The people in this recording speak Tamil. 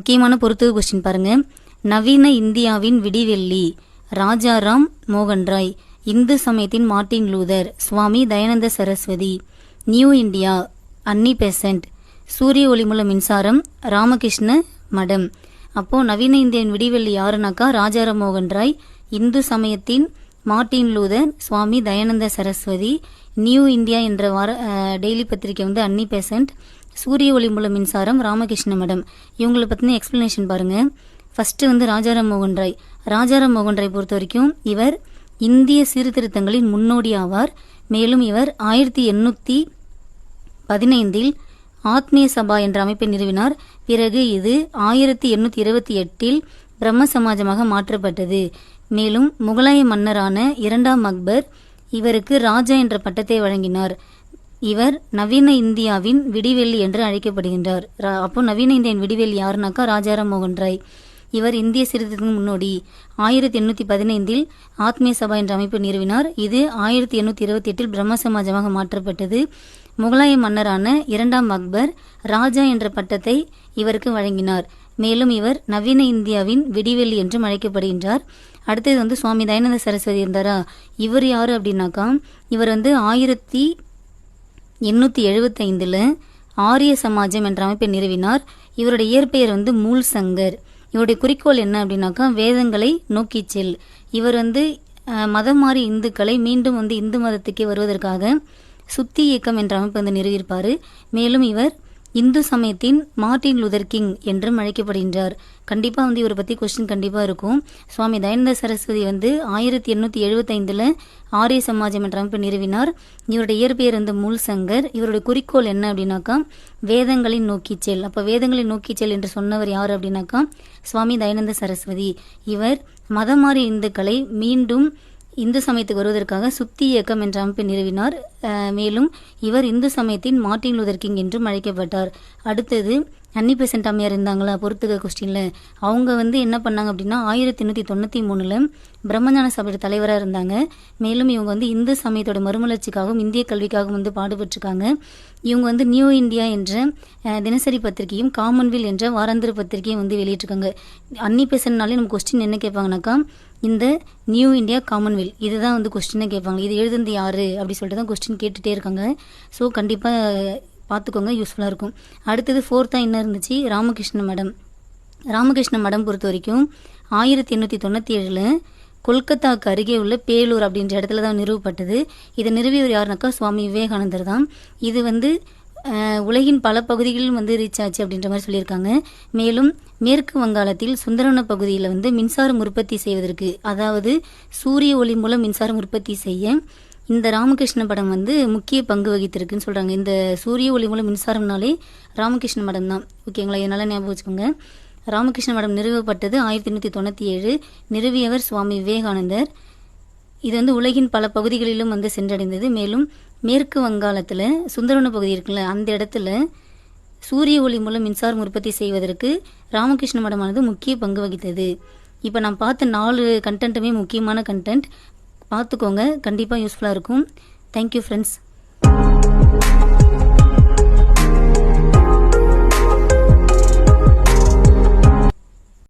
முக்கியமான பொறுத்து கொஸ்டின் பாருங்க. நவீன இந்தியாவின் விடிவெள்ளி ராஜாராம் மோகன் ராய் இந்து சமயத்தின் Martin Luther Swami Dayananda Saraswati New India Annie Besant சூரிய ஒளிமுல மின்சாரம் ராமகிருஷ்ண மடம். அப்போ நவீன இந்தியன் விடிவெள்ளி யாருனாக்கா? ராஜாராம் மோகன் ராய் இந்து சமயத்தின் Martin Luther Swami Dayananda Saraswati New India என்ற வார டெய்லி பத்திரிக்கை வந்து அன்னி பெசன்ட் சூரிய ஒளி மூலம் மின்சாரம் ராமகிருஷ்ண மடம். இவங்களை பற்றின எக்ஸ்பிளனேஷன் பாருங்க. ஃபர்ஸ்ட் வந்து ராஜாராம் மோகன் ராய். ராஜாராம் மோகன் ராய் பொறுத்த வரைக்கும் இவர் இந்திய சீர்திருத்தங்களின் முன்னோடி ஆவார். மேலும் இவர் ஆயிரத்தி எண்ணூற்றி பதினைந்தில் ஆத்மீய சபா என்ற அமைப்பை நிறுவினார். பிறகு இது ஆயிரத்தி எண்ணூற்றி இருபத்தி எட்டில் பிரம்ம சமாஜமாக மாற்றப்பட்டது. மேலும் முகலாய மன்னரான இரண்டாம் அக்பர் இவருக்கு ராஜா என்ற பட்டத்தை வழங்கினார். இவர் நவீன இந்தியாவின் விடிவெள்ளி என்று அழைக்கப்படுகின்றார். ரா- அப்போ நவீன இந்தியாவின் விடிவெள்ளி யாருனாக்கா ராஜாராம் மோகன் ராய். இவர் இந்திய சிறுத்தைக்கு முன்னோடி. ஆயிரத்தி எண்ணூற்றி பதினைந்தில் ஆத்மிய சபா என்ற அமைப்பு நிறுவினார். இது ஆயிரத்தி எண்ணூற்றி இருபத்தி எட்டில் பிரம்ம சமாஜமாக மாற்றப்பட்டது. முகலாய மன்னரான இரண்டாம் அக்பர் ராஜா என்ற பட்டத்தை இவருக்கு வழங்கினார். மேலும் இவர் நவீன இந்தியாவின் விடிவெள்ளி என்றும் அழைக்கப்படுகின்றார். அடுத்தது வந்து சுவாமி தயானந்த சரஸ்வதி இருந்தாரா? இவர் யார் அப்படின்னாக்கா இவர் வந்து ஆயிரத்தி எண்ணூற்றி எழுபத்தைந்தில் ஆரிய சமாஜம் என்ற அமைப்பை நிறுவினார். இவருடைய இயற்பெயர் வந்து மூல் சங்கர். இவருடைய குறிக்கோள் என்ன அப்படின்னாக்கா வேதங்களை நோக்கிச் செல். இவர் வந்து மதம் மாறி இந்துக்களை மீண்டும் வந்து இந்து மதத்துக்கே வருவதற்காக சுத்தி இயக்கம் என்ற அமைப்பு வந்து நிறுவியிருப்பார். மேலும் இவர் இந்து சமயத்தின் மார்ட்டின் லூதர் கிங் என்றும் அழைக்கப்படுகின்றார். கண்டிப்பாக வந்து இவரை பற்றி கொஸ்டின் கண்டிப்பாக இருக்கும். சுவாமி தயானந்த சரஸ்வதி வந்து ஆயிரத்தி எண்ணூற்றி எழுபத்தைந்தில் ஆரிய சமாஜம் என்ற அமைப்பை நிறுவினார். இவருடைய இயற்பெயர் வந்து மூல் சங்கர் இவருடைய குறிக்கோள் என்ன அப்படின்னாக்கா வேதங்களின் நோக்கிச் செல் அப்போ வேதங்களின் நோக்கிச் செல் என்று சொன்னவர் யார் அப்படின்னாக்கா சுவாமி தயானந்த சரஸ்வதி. இவர் மதமாறி இந்துக்களை மீண்டும் இந்து சமயத்துக்கு வருவதற்காக சுத்தி இயக்கம் என்ற அமைப்பை நிறுவினார். மேலும் இவர் இந்து சமயத்தின் மார்ட்டின் லூதர் கிங் என்றும் அழைக்கப்பட்டார். அடுத்தது அன்னி பெசன்ட் அம்மையார் இருந்தாங்களா பொறுத்துக்க கொஸ்டின்ல. அவங்க வந்து என்ன பண்ணாங்க அப்படின்னா ஆயிரத்தி எண்ணூற்றி தொண்ணூற்றி மூணில் பிரம்மஞான சபையோட தலைவராக இருந்தாங்க. மேலும் இவங்க வந்து இந்து சமயத்தோட மறுமலர்ச்சிக்காகவும் இந்திய கல்விக்காகவும் வந்து பாடுபட்டிருக்காங்க. இவங்க வந்து நியூ இந்தியா என்ற தினசரி பத்திரிகையும் காமன்வெல் என்ற வாராந்திர பத்திரிகையும் வந்து வெளியிட்டிருக்காங்க. அன்னி பெசன்ட்னாலே நம்ம கொஸ்டின் என்ன கேட்பாங்கனாக்கா இந்த நியூ இந்தியா காமன்வெல் இதுதான் வந்து கொஸ்டினை கேட்பாங்க. இது எழுதுனது யாரு? அப்படி சொல்லிட்டு தான் கொஸ்டின் கேட்டுட்டே இருக்காங்க. ஸோ கண்டிப்பாக பார்த்துக்கோங்க யூஸ்ஃபுல்லாக இருக்கும். அடுத்தது ஃபோர்த்தாக என்ன இருந்துச்சு? ராமகிருஷ்ண மடம். ராமகிருஷ்ண மடம் பொறுத்த வரைக்கும் ஆயிரத்தி எண்ணூற்றி தொண்ணூற்றி ஏழில் கொல்கத்தாவுக்கு அருகே உள்ள பேலூர் அப்படின்ற இடத்துல தான் நிறுவப்பட்டது. இதை நிறுவியவர் யாருனாக்கா சுவாமி விவேகானந்தர் தான். இது வந்து உலகின் பல பகுதிகளிலும் வந்து ரீச் ஆச்சு அப்படின்ற மாதிரி சொல்லியிருக்காங்க. மேலும் மேற்கு வங்காளத்தில் சுந்தரவன பகுதியில் வந்து மின்சாரம் உற்பத்தி செய்வதற்கு அதாவது சூரிய ஒளி மூலம் மின்சாரம் உற்பத்தி செய்ய இந்த ராமகிருஷ்ண படம் வந்து முக்கிய பங்கு வகித்திருக்குன்னு சொல்கிறாங்க இந்த சூரிய ஒளி மூலம் மின்சாரம்னாலே ராமகிருஷ்ண மடம் தான். ஓகேங்களா? என்னால் ஞாபகம் வச்சுக்கோங்க. ராமகிருஷ்ண மடம் நிறுவப்பட்டது ஆயிரத்தி எண்ணூற்றி தொண்ணூற்றி ஏழு. நிறுவியவர் சுவாமி விவேகானந்தர். இது வந்து உலகின் பல பகுதிகளிலும் வந்து சென்றடைந்தது. மேலும் மேற்கு வங்காளத்தில் சுந்தரவன பகுதி இருக்குல்ல அந்த இடத்துல சூரிய ஒளி மூலம் மின்சாரம் உற்பத்தி செய்வதற்கு ராமகிருஷ்ண மடமானது முக்கிய பங்கு வகித்தது. இப்போ நான் பார்த்த நாலு கண்டென்ட்டுமே முக்கியமான கண்டென்ட் பார்த்துக்கோங்க. கண்டிப்பாக யூஸ்ஃபுல்லாக இருக்கும். Thank you friends